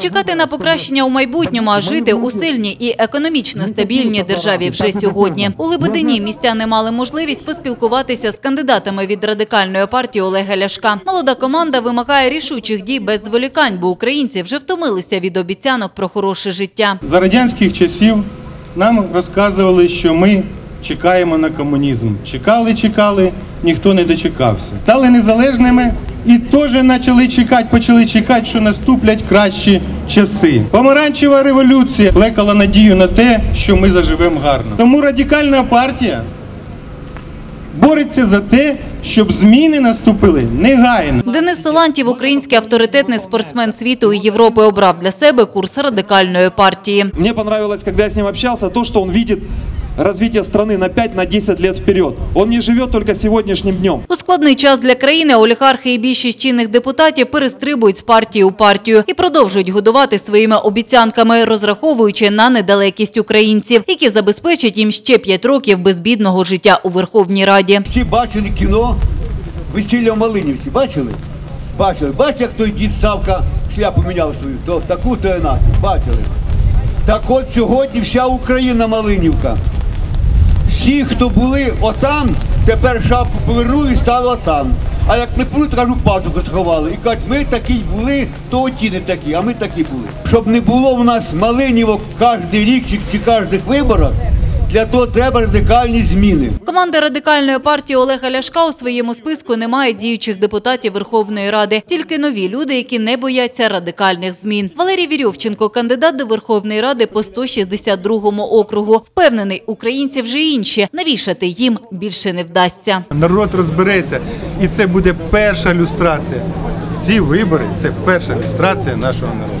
чекати на покращення у майбутньому, а жити у сильній і економічно стабільній державі вже сьогодні. У Лебедині містяни мали можливість поспілкуватися з кандидатами від радикальної партії Олега Ляшка. Молода команда вимагає рішучих дій без зволікань, бо українці вже втомилися від обіцянок про хороше життя. За радянських часів нам розказували, що ми чекаємо на комунізм. Чекали, чекали, ніхто не дочекався. Стали незалежними і теж почали чекати, почали чекати, що наступлять кращі часи. Помаранчева революція плекала надію на те, що ми заживемо гарно. Тому радикальна партія бореться за те, щоб зміни наступили негайно. Денис Силантів, український авторитетний спортсмен світу і Європи, обрав для себе курс радикальної партії. Мне понравилось, когда я с ним общался, то, что он видит развитие страны на 5-10 лет вперед. Он не живет только сегодняшним днем. У складний час для країни олігархи і більшість чинних депутатів перестрибують з партії у партію і продовжують годувати своїми обіцянками, розраховуючи на недалекість українців, які забезпечать їм ще 5 років безбідного життя у Верховній Раді. Всі бачили кіно «Весілля в Малинівці. Бачили? Бачили. Бачите, як той дід Савка шляпу міняв свою, то таку, то інакшу. Бачили. Так от сьогодні вся Україна Малинівка. Всі, хто були отам, тепер шапку повернули і стали отам. А як не були, то кажу, пазуху сховали. І кажуть, ми такі були, то оті не такі, а ми такі були. Щоб не було в нас малинівок кожен рік чи кожних виборах, для того треба радикальні зміни. Команда радикальної партії Олега Ляшка у своєму списку не має діючих депутатів Верховної Ради, тільки нові люди, які не бояться радикальних змін. Валерій Вірьовченко, кандидат до Верховної Ради по 162 округу, впевнений, українці вже інші. Навішати їм більше не вдасться. Народ розбереться, і це буде перша люстрація. Ці вибори це перша люстрація нашого народу.